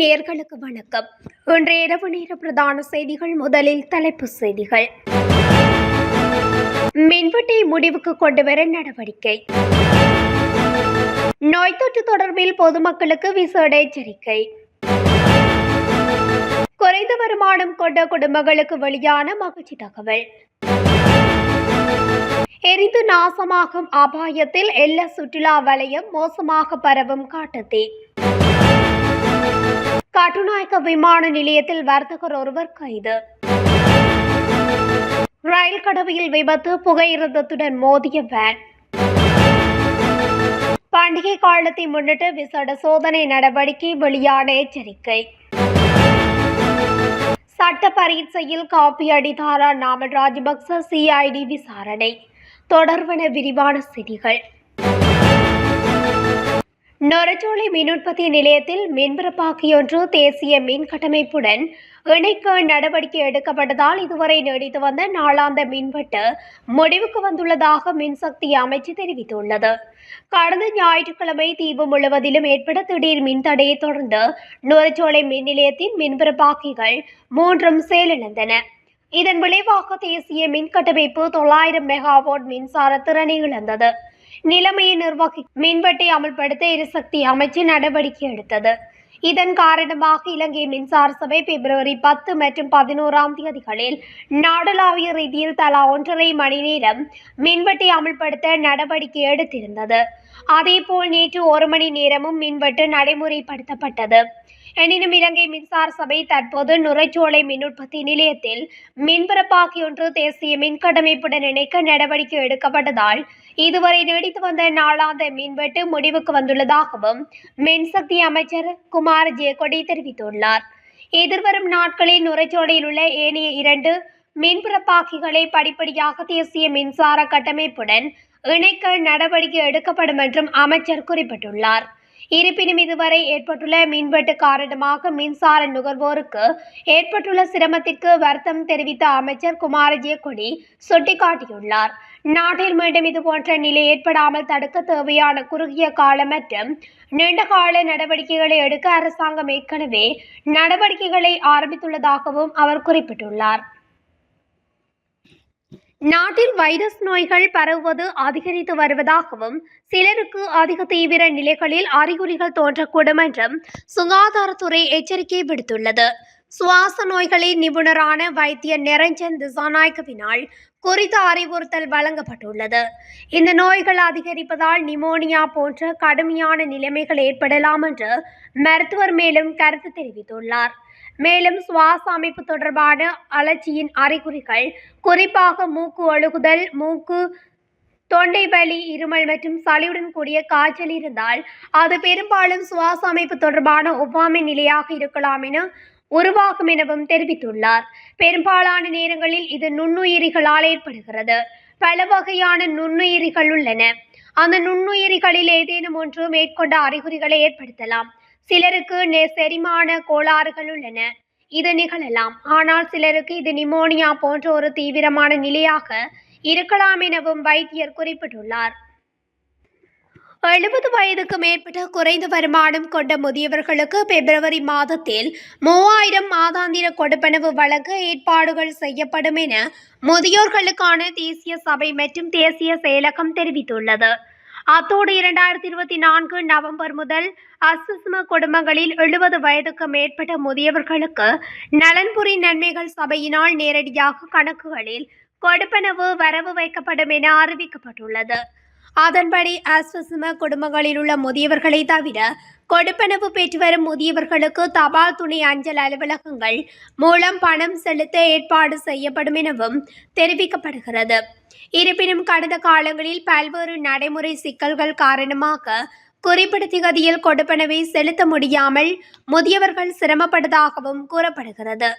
நேர்களுக்கு வணக்கம். இன்று இரவு நேர பிரதான செய்திகள் முதலில் தலைப்பு செய்திகள். மின்வெட்டை முடிவுக்கு கொண்டுவர நடவடிக்கை. நோய் தொற்று தொடர்பில் பொதுமக்களுக்கு விசேட எச்சரிக்கை. குறைந்த வருமானம் கொண்ட குடும்பங்களுக்கு வெளியான மகிழ்ச்சி தகவல். எரிந்து நாசமாகும் அபாயத்தில் எல்ல சுற்றுலா வலயம் மோசமாக பரவும் காட்டுத்தீ. கட்டுநாயக்க விமான நிலையத்தில் வர்த்தகர் ஒருவர் கைது. ரயில் கடவையில் விபத்து புகையிரதத்துடன் மோதிய வேன் பண்டிகை காலத்தை முன்னிட்டு விசேட சோதனை நடவடிக்கை வெளியான எச்சரிக்கை. சட்ட பரீட்சையில் காப்பி அடித்தாரா நாமல் ராஜபக்ச சிஐடி விசாரணை. தொடர்வன விரிவான செய்திகள். நொரச்சோலை மின் உற்பத்தி நிலையத்தில் மின்பிறப்பாக்கியொன்று தேசிய மின் கட்டமைப்புடன் இணைக்க நடவடிக்கை எடுக்கப்பட்டதால் இதுவரை நீடித்து வந்த நாளாந்த மின்வெட்டு முடிவுக்கு வந்துள்ளதாக மின்சக்தி அமைச்சு தெரிவித்துள்ளது. கடந்த ஞாயிற்றுக்கிழமை தீவு முழுவதிலும் ஏற்பட்ட திடீர் மின்தடையை தொடர்ந்து நுரச்சோலை மின் நிலையத்தின் மின்பிறப்பாக்கிகள் மூன்றும் செயலிழந்தன. இதன் விளைவாக தேசிய மின் கட்டமைப்பு தொள்ளாயிரம் மெகாவாட் மின்சார திறனை இழந்தது. நிலைமையை நிர்வகி மின்வெட்டை அமல்படுத்த எரிசக்தி அமைச்சு நடவடிக்கை எடுத்தது. இதன் காரணமாக இலங்கை மின்சார சபை பிப்ரவரி பத்து மற்றும் பதினோராம் தேதிகளில் நாடளாவிய ரீதியில் தலா ஒன்றரை மணி நேரம் மின்வெட்டை அமல்படுத்த நடவடிக்கை எடுத்திருந்தது. அதேபோல் நேற்று ஒரு மணி நேரமும் மின்வெட்டு நடைமுறைப்படுத்தப்பட்டது. எனினும் இலங்கை மின்சார சபை தற்போது நுரைச்சோலை மின் உற்பத்தி நிலையத்தில் மின்பரப்பாக்கி ஒன்று தேசிய மின்கட்டமைப்புடன் இணைக்க நடவடிக்கை எடுக்கப்பட்டதால் இதுவரை நீடித்து வந்த நாளாந்த மின்வெட்டு முடிவுக்கு வந்துள்ளதாகவும் மின்சக்தி அமைச்சர் குமார் ஜெயக்கொடி தெரிவித்துள்ளார். எதிர்வரும் நாட்களில் நுரைச்சோலையில் உள்ள ஏனைய இரண்டு மின்புறப்பாக்கிகளை படிப்படியாக தேசிய மின்சார கட்டமைப்புடன் இணைக்க நடவடிக்கை எடுக்கப்படும் என்றும் அமைச்சர் குறிப்பிட்டுள்ளார். இருப்பினும் இதுவரை ஏற்பட்டுள்ள மின்வெட்டு காரணமாக மின்சார நுகர்வோருக்கு ஏற்பட்டுள்ள சிரமத்திற்கு வருத்தம் தெரிவித்த அமைச்சர் குமார ஜெயக்கொடி சுட்டிக்காட்டியுள்ளார். நாட்டில் மீண்டும் இதுபோன்ற நிலை ஏற்படாமல் தடுக்க தேவையான குறுகிய கால மற்றும் நீண்டகால நடவடிக்கைகளை எடுக்க அரசாங்கம் ஏற்கனவே நடவடிக்கைகளை ஆரம்பித்துள்ளதாகவும் அவர் குறிப்பிட்டுள்ளார். நாட்டில் வைரஸ் நோய்கள் பரவுவது அதிகரித்து வருவதாகவும் சிலருக்கு அதிக தீவிர நிலைகளில் அறிகுறிகள் தோன்றக்கூடும் என்றும் சுகாதாரத்துறை எச்சரிக்கை விடுத்துள்ளது. சுவாச நோய்களின் நிபுணரான வைத்திய நிரஞ்சன் திசாநாயக்கவினால் குறித்த அறிவுறுத்தல் வழங்கப்பட்டுள்ளது. இந்த நோய்கள் அதிகரிப்பதால் நிமோனியா போன்ற கடுமையான நிலைமைகள் ஏற்படலாம் என்று மருத்துவர் மேலும் கருத்து தெரிவித்துள்ளார். மேலும் சுவாச அமைப்பு தொடர்பான அலட்சியின் அறிகுறிகள் குறிப்பாக மூக்கு ஒழுகுதல் மூக்கு தொண்டை வலி இருமல் மற்றும் சளியுடன் கூடிய காய்ச்சல் இருந்தால் அது பெரும்பாலும் சுவாச அமைப்பு தொடர்பான ஒவ்வாமை நிலையாக இருக்கலாம் என உருவாகும் எனவும் தெரிவித்துள்ளார். பெரும்பாலான நேரங்களில் இது நுண்ணுயிரிகளால் ஏற்படுகிறது. பல வகையான நுண்ணுயிரிகள் உள்ளன. அந்த நுண்ணுயிரிகளில் ஏதேனும் ஒன்று மேற்கொண்ட அறிகுறிகளை ஏற்படுத்தலாம். சிலருக்கு நெ- செரிமான கோளாறுகள் உள்ளன. இது நிகழலாம். ஆனால் சிலருக்கு இது நிமோனியா போன்ற ஒரு தீவிரமான நிலையாக இருக்கலாம் எனவும் வைத்தியர் குறிப்பிட்டுள்ளார். எழுபது வயதுக்கு மேற்பட்ட குறைந்த வருமானம் கொண்ட முதியவர்களுக்கு பிப்ரவரி மாதத்தில் மூவாயிரம் மாதாந்திர கொடுப்பனவு வழங்க ஏற்பாடுகள் செய்யப்படும் என முதியோர்களுக்கான தேசிய சபை மற்றும் தேசிய செயலகம் தெரிவித்துள்ளது. அத்தோடு இரண்டாயிரத்தி இருபத்தி நான்கு நவம்பர் முதல் அசுஸ்ம குடும்பங்களில் எழுபது வயதுக்கு மேற்பட்ட முதியவர்களுக்கு நலன்புரி நன்மைகள் சபையினால் நேரடியாக கணக்குகளில் கொடுப்பனவு வரவு வைக்கப்படும் என அறிவிக்கப்பட்டுள்ளது. அதன்படி அஸ்வசும குடும்பங்களில் உள்ள முதியவர்களை தவிர கொடுப்பனவு பெற்று வரும் முதியவர்களுக்கு தபால் துணை அஞ்சல் அலுவலகங்கள் மூலம் பணம் செலுத்த ஏற்பாடு செய்யப்படும் எனவும் தெரிவிக்கப்படுகிறது. இருப்பினும் கடந்த காலங்களில் பல்வேறு நடைமுறை சிக்கல்கள் காரணமாக குறிப்பிடத்தகதியில் கொடுப்பனவை செலுத்த முடியாமல் முதியவர்கள் சிரமப்பட்டதாகவும் கூறப்படுகிறது.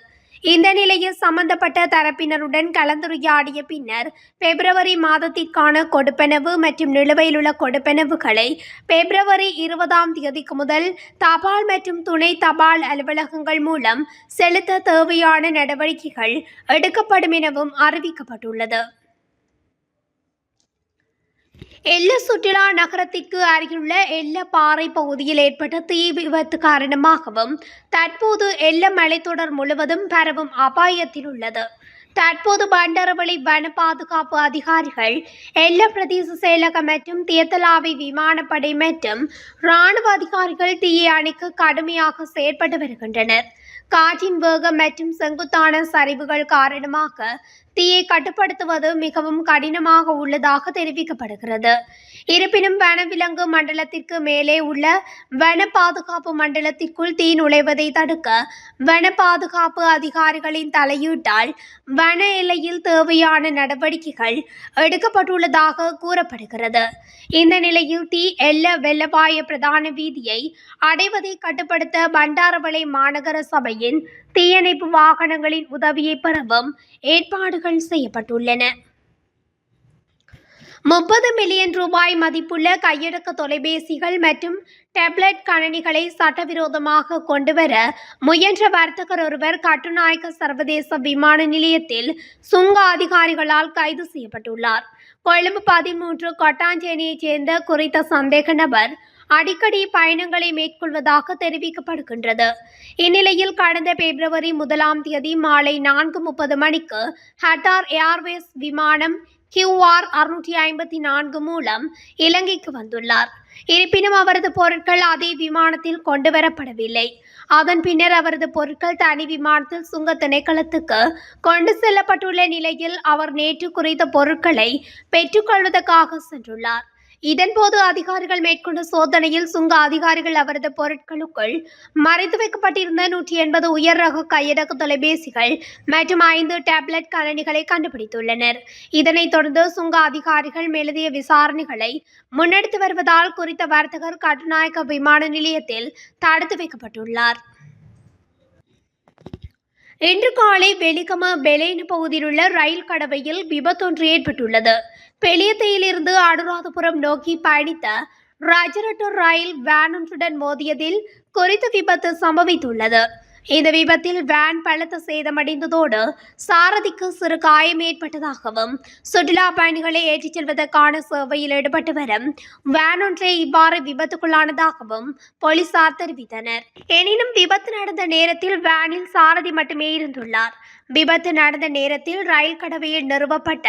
இந்த நிலையில் சம்பந்தப்பட்ட தரப்பினருடன் கலந்துரையாடிய பின்னர் பிப்ரவரி மாதத்திற்கான கொடுப்பனவு மற்றும் நிலுவையில் உள்ள கொடுப்பனவுகளை பிப்ரவரி இருபதாம் தேதிக்கு முதல் தபால் மற்றும் துணை தபால் அலுவலகங்கள் மூலம் செலுத்த தேவையான நடவடிக்கைகள் எடுக்கப்படும் எனவும் அறிவிக்கப்பட்டுள்ளது. எல்ல சுற்றுலா நகரத்திற்கு அருகிலுள்ள எல்ல பாறை பகுதியில் ஏற்பட்ட தீ விபத்து காரணமாகவும் தற்போது எல்ல மலைத்தொடர் முழுவதும் பரவும் அபாயத்தில் உள்ளது. தற்போது பண்டரவளி வன பாதுகாப்பு அதிகாரிகள் எல்ல பிரதேச செயலகம் மற்றும் தியத்தலாவை விமானப்படை மற்றும் இராணுவ அதிகாரிகள் தீயை அணைக்க கடுமையாக செயற்பட்டு வருகின்றனர். காற்றின் வேகம் மற்றும் செங்குத்தான சரிவுகள் காரணமாக தீயை கட்டுப்படுத்துவது மிகவும் கடினமாக உள்ளதாக தெரிவிக்கப்படுகிறது. இருப்பினும் வனவிலங்கு மண்டலத்திற்கு மேலே உள்ள வன பாதுகாப்பு மண்டலத்திற்குள் தீ நுழைவதை தடுக்க வன பாதுகாப்பு அதிகாரிகளின் தலையீட்டால் வன எல்லையில் தேவையான நடவடிக்கைகள் எடுக்கப்பட்டுள்ளதாக கூறப்படுகிறது. இந்த நிலையில் தீ எல்ல வெள்ளவாய பிரதான வீதியை அடைவதை கட்டுப்படுத்த பண்டாரவளை மாநகர சபையின் தீயணைப்பு வாகனங்களின் உதவியை பெறவும் ஏற்பாடுகள் செய்யப்பட்டுள்ளன. முப்பது மில்லியன் ரூபாய் மதிப்புள்ள கையடக்க தொலைபேசிகள் மற்றும் டேப்லெட் கணனிகளை சட்டவிரோதமாக கொண்டுவர முயன்ற வர்த்தகர் ஒருவர் கட்டுநாயக்க சர்வதேச விமான நிலையத்தில் சுங்க அதிகாரிகளால் கைது செய்யப்பட்டுள்ளார். கொழும்பு பதிமூன்று கொட்டாஞ்சேனியைச் சேர்ந்த குறித்த சந்தேக நபர் அடிக்கடி பயணங்களை மேற்கொள்வதாக தெரிவிக்கப்படுகின்றது. இந்நிலையில் கடந்த பிப்ரவரி முதலாம் தேதி மாலை நான்கு முப்பது மணிக்கு ஹட்டார் ஏர்வேஸ் விமானம் கியூஆர் அறுநூற்றி ஐம்பத்தி நான்கு மூலம் இலங்கைக்கு வந்துள்ளார். இருப்பினும் அவரது பொருட்கள் அதே விமானத்தில் கொண்டு வரப்படவில்லை. அதன் பின்னர் அவரது பொருட்கள் தனி விமானத்தில் சுங்க திணைக்களத்துக்கு கொண்டு செல்லப்பட்டுள்ள நிலையில் அவர் நேற்று குறித்த பொருட்களை பெற்றுக்கொள்வதற்காக சென்றுள்ளார். இதன்போது அதிகாரிகள் மேற்கொண்ட சோதனையில் சுங்க அதிகாரிகள் அவரது பொருட்களுக்குள் மறைத்து வைக்கப்பட்டிருந்த நூற்றி எண்பது உயர் ரக கையடக்க தொலைபேசிகள் மற்றும் ஐந்து டேப்லெட் கணனிகளை கண்டுபிடித்துள்ளனர். இதனைத் தொடர்ந்து சுங்க அதிகாரிகள் மேலதிய விசாரணைகளை முன்னெடுத்து வருவதால் குறித்த வர்த்தகர் கட்டுநாயக்க விமான நிலையத்தில் தடுத்து வைக்கப்பட்டுள்ளார். இன்று காலை வெலிகம பெலேன் பகுதியிலுள்ள ரயில் கடவையில் விபத்தொன்று ஏற்பட்டுள்ளது. பெளியத்தையிலிருந்து அனுராதபுரம் நோக்கி பயணித்த ராஜரட்டூர் ரயில் வேன் ஒன்றுடன் மோதியதில் குறித்த விபத்து சம்பவித்துள்ளது. இந்த விபத்தில் வேன் பலத்த சேதமடைந்ததோடு சாரதிக்கு சிறு காயம் ஏற்பட்டதாகவும் சுற்றுலா பயணிகளை ஏற்றிச் செல்வதற்கான சேவையில் ஈடுபட்டு வரும் வேன் ஒன்றே இவ்வாறு விபத்துக்குள்ளானதாகவும் போலீசார் தெரிவித்தனர். எனினும் விபத்து நடந்த நேரத்தில் வேனில் சாரதி மட்டுமே இருந்துள்ளார். விபத்து நடந்த நேரத்தில் ரயில் கடவையில் நிறுவப்பட்ட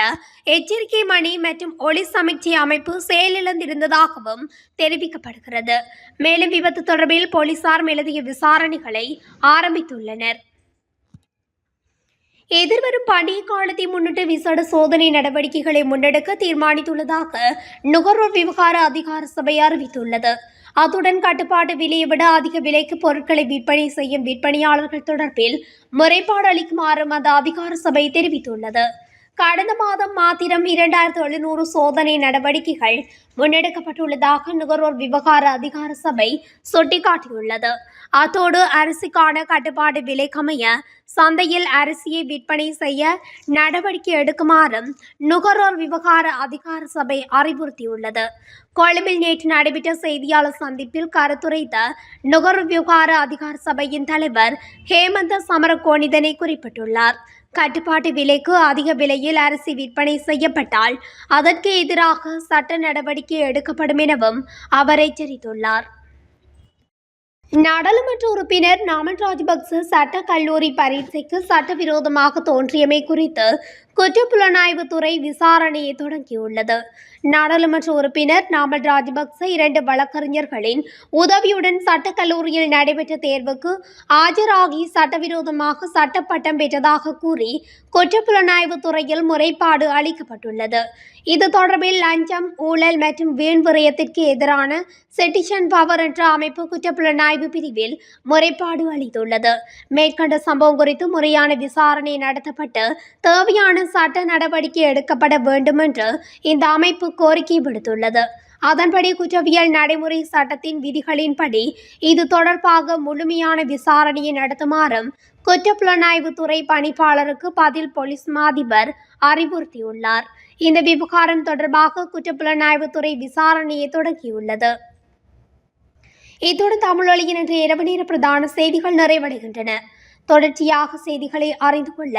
எச்சரிக்கை மணி மற்றும் ஒளி சமிக்சை அமைப்பு செயலிழந்திருந்ததாகவும் தெரிவிக்கப்படுகிறது. மேலும் விபத்து தொடர்பில் போலீசார் மேலதிக விசாரணைகளை ஆரம்பித்துள்ளனர். எதிர்வரும் பண்டிகை காலத்தை முன்னிட்டு விசேட சோதனை நடவடிக்கைகளை முன்னெடுக்க தீர்மானித்துள்ளதாக நுகர்வோர் விவகார அதிகார சபை அறிவித்துள்ளது. அத்துடன் கட்டுப்பாட்டு விலையை விட அதிக விலைக்கு பொருட்களை விற்பனை செய்யும் விற்பனையாளர்கள் தொடர்பில் முறைப்பாடு அளிக்குமாறும் அந்த அதிகார சபை தெரிவித்துள்ளது. கடந்த மாதம் மாத்திரம் இரண்டாயிரத்து எழுநூறு சோதனை நடவடிக்கைகள் முன்னெடுக்கப்பட்டுள்ளதாக நுகர்வோர் விவகார அதிகார சபை சுட்டிக்காட்டியுள்ளது. அத்தோடு அரிசிக்கான கட்டுப்பாடு விலைக்கமைய சந்தையில் அரிசியை விற்பனை செய்ய நடவடிக்கை எடுக்குமாறும் நுகர்வோர் விவகார அதிகார சபை அறிவுறுத்தியுள்ளது. கொழும்பில் நேற்று நடைபெற்ற செய்தியாளர் சந்திப்பில் கருத்துரைத்த நுகர்வோர் விவகார அதிகார சபையின் தலைவர் ஹேமந்த சமரகோணிதனை குறிப்பிட்டுள்ளார். கட்டுப்பாட்டு விலைக்கு அதிக விலையில் அரிசி விற்பனை செய்யப்பட்டால் அதற்கு எதிராக சட்ட நடவடிக்கை எடுக்கப்படும் எனவும் அவர் எச்சரித்துள்ளார். நாடாளுமன்ற உறுப்பினர் நாமல் ராஜபக்ச சட்ட கல்லூரி பரீட்சைக்கு சட்டவிரோதமாக தோன்றியமை குறித்து குற்றப்புலனாய்வுத்துறை விசாரணையை தொடங்கியுள்ளது. நாடாளுமன்ற உறுப்பினர் நாமல் ராஜபக்ச இரண்டு வழக்கறிஞர்களின் உதவியுடன் சட்டக்கல்லூரியில் நடைபெற்ற தேர்வுக்கு ஆஜராகி சட்டவிரோதமாக சட்டப்பட்டம் பெற்றதாக கூறி குற்றப்புலனாய்வுத்துறையில் முறைப்பாடு அளிக்கப்பட்டுள்ளது. இது தொடர்பில் லஞ்சம் ஊழல் மற்றும் வீண் விரயத்திற்கு எதிரான செட்டிஷன் பவர் என்ற அமைப்பு குற்றப்புலனாய்வு பிரிவில் முறைப்பாடு அளித்துள்ளது. மேற்கண்ட சம்பவம் குறித்து முறையான விசாரணை நடத்தப்பட்டு தேவையான சட்ட நடவடிக்கை எடுக்கப்பட வேண்டும் என்று இந்த அமைப்பு கோரிக்கை விடுத்துள்ளது. அதன்படி குற்றவியல் நடைமுறை சட்டத்தின் விதிகளின்படி இது தொடர்பாக முழுமையான விசாரணையை நடத்துமாறும் குற்றப்புலனாய்வுத்துறை பணிப்பாளருக்கு பதில் போலீஸ் மாதிபர் அறிவுறுத்தியுள்ளார். இந்த விவகாரம் தொடர்பாக குற்றப்புலனாய்வுத்துறை விசாரணையை தொடங்கியுள்ளது இத்துடன் தமிழொலியின் இன்று இரவு நேர பிரதான செய்திகள் நிறைவடைகின்றன. தொடர்ச்சியாக செய்திகளை அறிந்து கொள்ள